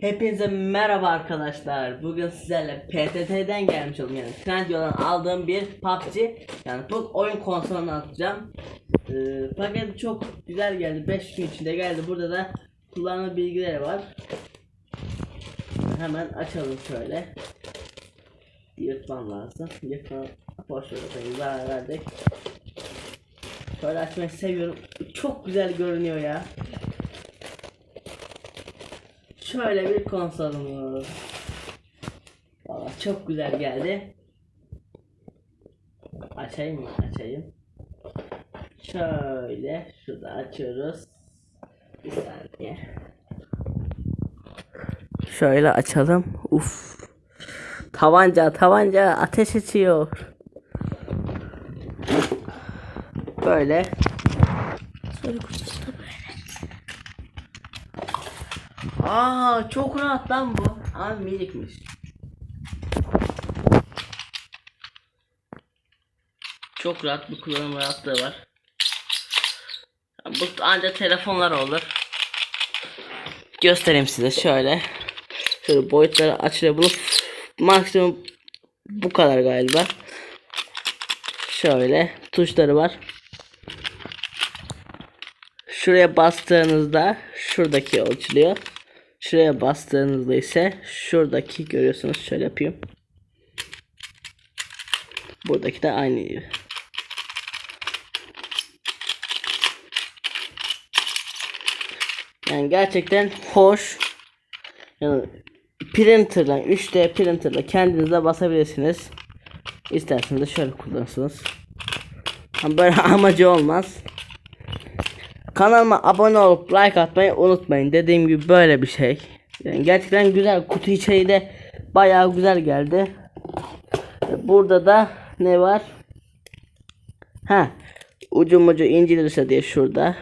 Hepinize merhaba arkadaşlar. Bugün sizlerle PTT'den gelmiş oldum yani Trendyol'dan aldığım bir PUBG yani bu oyun konsolunu atacağım. Ee, paket çok güzel geldi. 5 gün içinde geldi. Burada da kullanma bilgileri var. Hemen açalım şöyle. Yırtmam lazım. Yırtmam. Boş ver verdik. Şöyle açmayı seviyorum. Çok güzel görünüyor ya. Şöyle bir konsolumuz. Valla çok güzel geldi. Açayım mı? Açayım. Şöyle şurada açıyoruz. Bir saniye. Şöyle açalım. Uf. Tabanca tabanca ateş açıyor. Böyle. Aa çok rahat lan bu. Abi minikmiş. Çok rahat bir kullanım rahatlığı var. Bu ancak telefonlar olur. Göstereyim size şöyle. Şöyle boyutları açılıyor. Bunu maksimum bu kadar galiba. Şöyle tuşları var. Şuraya bastığınızda şuradaki açılıyor. Şuraya bastığınızda ise şuradaki görüyorsunuz şöyle yapayım. Buradaki de aynı. Yani gerçekten hoş. Yani printerla 3D printerla kendinize basabilirsiniz. İsterseniz şöyle kullanırsınız. Ama böyle amacı olmaz. Kanalıma abone olup like atmayı unutmayın. Dediğim gibi böyle bir şey. Yani gerçekten güzel. Kutu içeriği de bayağı güzel geldi. Burada da ne var? Ha, ucum ucu incelirse diye şurada.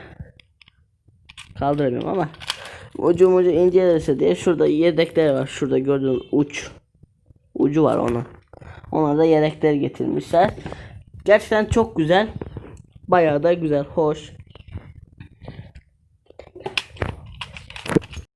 Kaldıramıyorum ama ucum ucu incelirse diye şurada yedekler var. Şurada gördüğünüz uç. Ucu var onun. Ona da yedekler getirmişler. Gerçekten çok güzel. Bayağı da güzel, hoş.